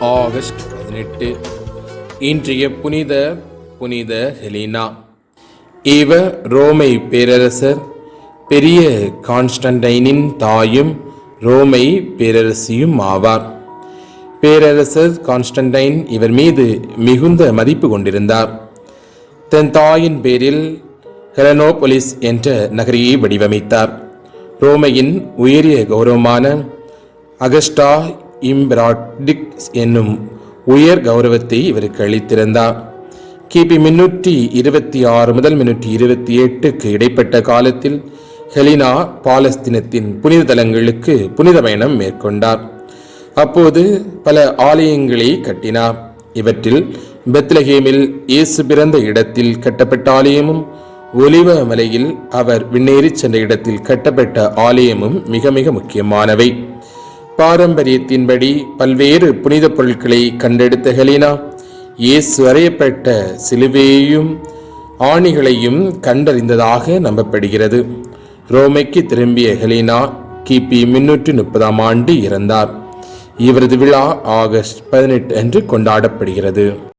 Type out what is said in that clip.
August பதினெட்டு. இன்றைய புனித புனித ஹெலினா. இவர் ரோமை பேரரசர் பெரிய கான்ஸ்டன்டைனின் தாயும் ரோமை பேரரசியும் ஆவார். பேரரசர் கான்ஸ்டன்டைன் இவர் மீது மிகுந்த மதிப்பு கொண்டிருந்தார். தன் தாயின் பேரில் ஹெலனோபொலிஸ் என்ற நகரியை வடிவமைத்தார். ரோமையின் உயரிய கௌரவமான அகஸ்டா இம்பிராடிக்ஸ் என்னும் உயர் கௌரவத்தை இவருக்கு அளித்திருந்தார். கிபி முன்னூற்றி இருபத்தி ஆறு முதல் முன்னூற்றி இருபத்தி எட்டுக்கு இடைப்பட்ட காலத்தில் ஹெலினா பாலஸ்தீனத்தின் புனித தலங்களுக்கு புனித பயணம் மேற்கொண்டார். அப்போது பல ஆலயங்களை கட்டினார். இவற்றில் பெத்லஹேமில் இயேசு பிறந்த இடத்தில் கட்டப்பட்ட ஆலயமும் ஒலிவ மலையில் அவர் விண்ணேறிச் சென்ற இடத்தில் கட்டப்பட்ட ஆலயமும் மிக மிக முக்கியமானவை. பாரம்பரியத்தின்படி பல்வேறு புனித பொருட்களை கண்டெடுத்த ஹெலினா இயேசு அறையப்பட்ட சிலுவையையும் ஆணிகளையும் கண்டறிந்ததாக நம்பப்படுகிறது. ரோமைக்கு திரும்பிய ஹெலினா கிபி முன்னூற்றி முப்பதாம் ஆண்டு இறந்தார். இவரது விழா ஆகஸ்ட் பதினெட்டு அன்று கொண்டாடப்படுகிறது.